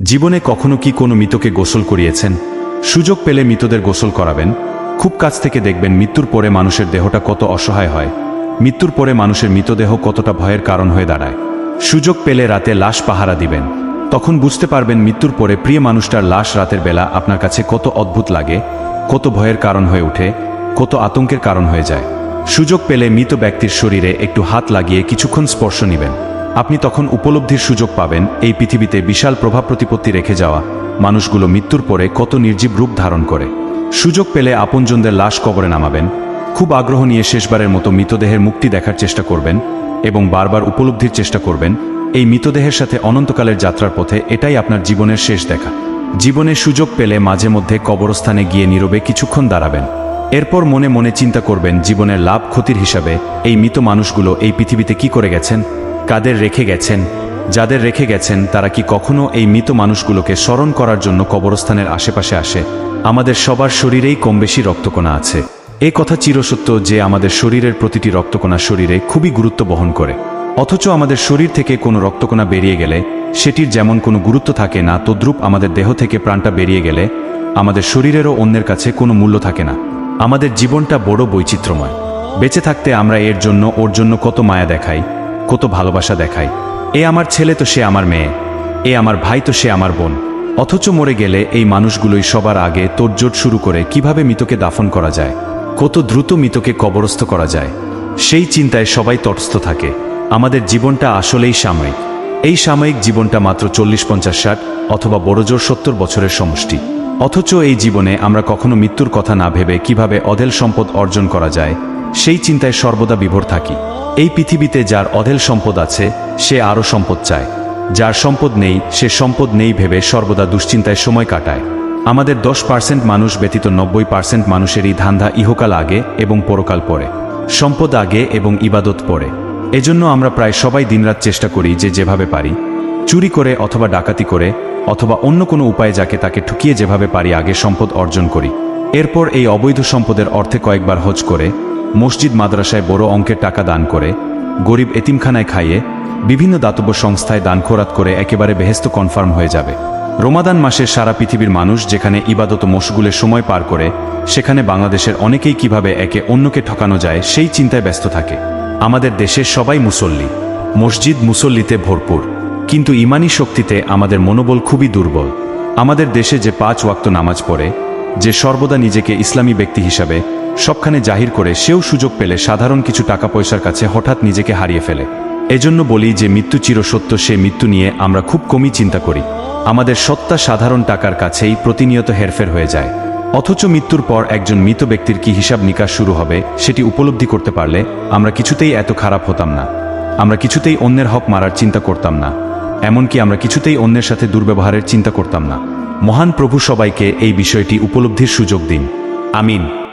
জীবনে কখনো কি কোনো মৃতকে গোসল করিয়েছেন? সুযোগ পেলে মৃতদের গোসল করাবেন। খুব কাছ থেকে দেখবেন মৃত্যুর পরে মানুষের দেহটা কত অসহায় হয়। মৃত্যুর পরে মানুষের মৃতদেহ কতটা ভয়ের কারণ হয়ে দাঁড়ায়। সুযোগ পেলে রাতে লাশ পাহারা দিবেন। তখন বুঝতে পারবেন মৃত্যুর পরে প্রিয় মানুষটার লাশ রাতের বেলা আপনার কাছে কত অদ্ভুত লাগে, কত ভয়ের কারণ হয়ে ওঠে, কত আতঙ্কের কারণ হয়ে যায়। সুযোগ পেলে মৃত ব্যক্তির শরীরে একটু হাত লাগিয়ে কিছুক্ষণ স্পর্শ নেবেন। আপনি তখন উপলব্ধির সুযোগ পাবেন এই পৃথিবীতে বিশাল প্রভাব প্রতিপত্তি রেখে যাওয়া মানুষগুলো মৃত্যুর পরে কত নির্জীব রূপ ধারণ করে। সুযোগ পেলে আপনজনদের লাশ কবরে নামাবেন, খুব আগ্রহ নিয়ে শেষবারের মতো মৃতদেহের মুক্তি দেখার চেষ্টা করবেন এবং বারবার উপলব্ধির চেষ্টা করবেন, এই মৃতদেহের সাথে অনন্তকালের যাত্রার পথে এটাই আপনার জীবনের শেষ দেখা। জীবনে সুযোগ পেলে মাঝে মধ্যে কবরস্থানে গিয়ে নীরবে কিছুক্ষণ দাঁড়াবেন। এরপর মনে মনে চিন্তা করবেন, জীবনের লাভ ক্ষতির হিসাবে এই মৃত মানুষগুলো এই পৃথিবীতে কি করে গেছেন? কাদের রেখে গেছেন, যাদের রেখে গেছেন তারা কি কখনো এই মৃত মানুষগুলোকে স্মরণ করার জন্য কবরস্থানের আশেপাশে আসে? আমাদের সবার শরীরেই কম বেশি রক্তকণা আছে। এ কথা চিরসত্য যে আমাদের শরীরের প্রতিটি রক্তকণা শরীরে খুবই গুরুত্ব বহন করে। অথচ আমাদের শরীর থেকে কোনো রক্তকণা বেরিয়ে গেলে, সেটির যেমন কোনো গুরুত্ব থাকে না, তদ্রূপ আমাদের দেহ থেকে প্রাণটা বেরিয়ে গেলে, আমাদের শরীরেরও অন্যের কাছে কোনো মূল্য থাকে না। আমাদের জীবনটা বড় বৈচিত্র্যময়। বেঁচে থাকতে আমরা এর জন্য, ওর জন্য কত মায়া দেখাই। কত ভালোবাসা দেখাই এ আমার ছেলে তো সে আমার মেয়ে। এ আমার ভাই তো সে আমার বোন। অথচ মরে গেলে এই মানুষগুলোই সবার আগে তোড়জোড় শুরু করে কীভাবে মৃতকে দাফন করা যায়? কত দ্রুত মৃতকে কবরস্থ করা যায়? সেই চিন্তায় সবাই তটস্থ থাকে। আমাদের জীবনটা আসলেই সাময়িক। এই সাময়িক জীবনটা মাত্র চল্লিশ, পঞ্চাশ, ষাট অথবা বড়জোর সত্তর বছরের সমষ্টি। অথচ এই জীবনে আমরা কখনো মৃত্যুর কথা না ভেবে কীভাবে অধেল সম্পদ অর্জন করা যায়, সেই চিন্তায় সর্বদা বিভোর থাকি। এই পৃথিবীতে যার অধেল সম্পদ আছে, সে আরও সম্পদ চায়। যার সম্পদ নেই, সে সম্পদ নেই ভেবে সর্বদা দুশ্চিন্তায় সময় কাটায়। আমাদের দশ পার্সেন্ট মানুষ ব্যতীত নব্বই পার্সেন্ট মানুষেরই ধান্ধা ইহকাল আগে এবং পরকাল পরে। সম্পদ আগে এবং ইবাদত পরে। এজন্য আমরা প্রায় সবাই দিনরাত চেষ্টা করি যে যেভাবে পারি। চুরি করে অথবা ডাকাতি করে, অথবা অন্য কোনো উপায়ে যাকে তাকে ঠুকিয়ে যেভাবে পারি আগে সম্পদ অর্জন করি। এরপর এই অবৈধ সম্পদের অর্থে কয়েকবার হজ করে মসজিদ মাদ্রাসায় বড় অঙ্কের টাকা দান করে, গরিব এতিমখানায় খাইয়ে, বিভিন্ন দাতব্য সংস্থায় দান খোরাত করে একেবারে বেহেস্ত কনফার্ম হয়ে যাবে। রমাদান মাসে সারা পৃথিবীর মানুষ যেখানে ইবাদত মশগুলে সময় পার করে, সেখানে বাংলাদেশের অনেকেই কীভাবে একে অন্যকে ঠকানো যায়, সেই চিন্তায় ব্যস্ত থাকে। আমাদের দেশের সবাই মুসল্লি। মসজিদ মুসল্লিতে ভরপুর। কিন্তু ইমানি শক্তিতে আমাদের মনোবল খুবই দুর্বল। আমাদের দেশে যে পাঁচ ওয়াক্ত নামাজ পড়ে, যে সর্বদা নিজেকে ইসলামী ব্যক্তি হিসাবে সবখানে জাহির করে সেও সুযোগ পেলে সাধারণ কিছু টাকা পয়সার কাছে হঠাৎ নিজেকে হারিয়ে ফেলে। এজন্য বলি যে মৃত্যু চিরসত্য সে মৃত্যু নিয়ে আমরা খুব কমই চিন্তা করি। আমাদের সত্তা সাধারণ টাকার কাছেই প্রতিনিয়ত হেরফের হয়ে যায়। অথচ মৃত্যুর পর একজন মৃত ব্যক্তির কি হিসাব নিকাশ শুরু হবে, সেটি উপলব্ধি করতে পারলে আমরা কিছুতেই এত খারাপ হতাম না। আমরা কিছুতেই অন্যের হক মারার চিন্তা করতাম না। এমনকি আমরা কিছুতেই অন্যের সাথে দুর্ব্যবহারের চিন্তা করতাম না। মহান প্রভু সবাইকে এই বিষয়টি উপলব্ধির সুযোগ দিন। আমিন।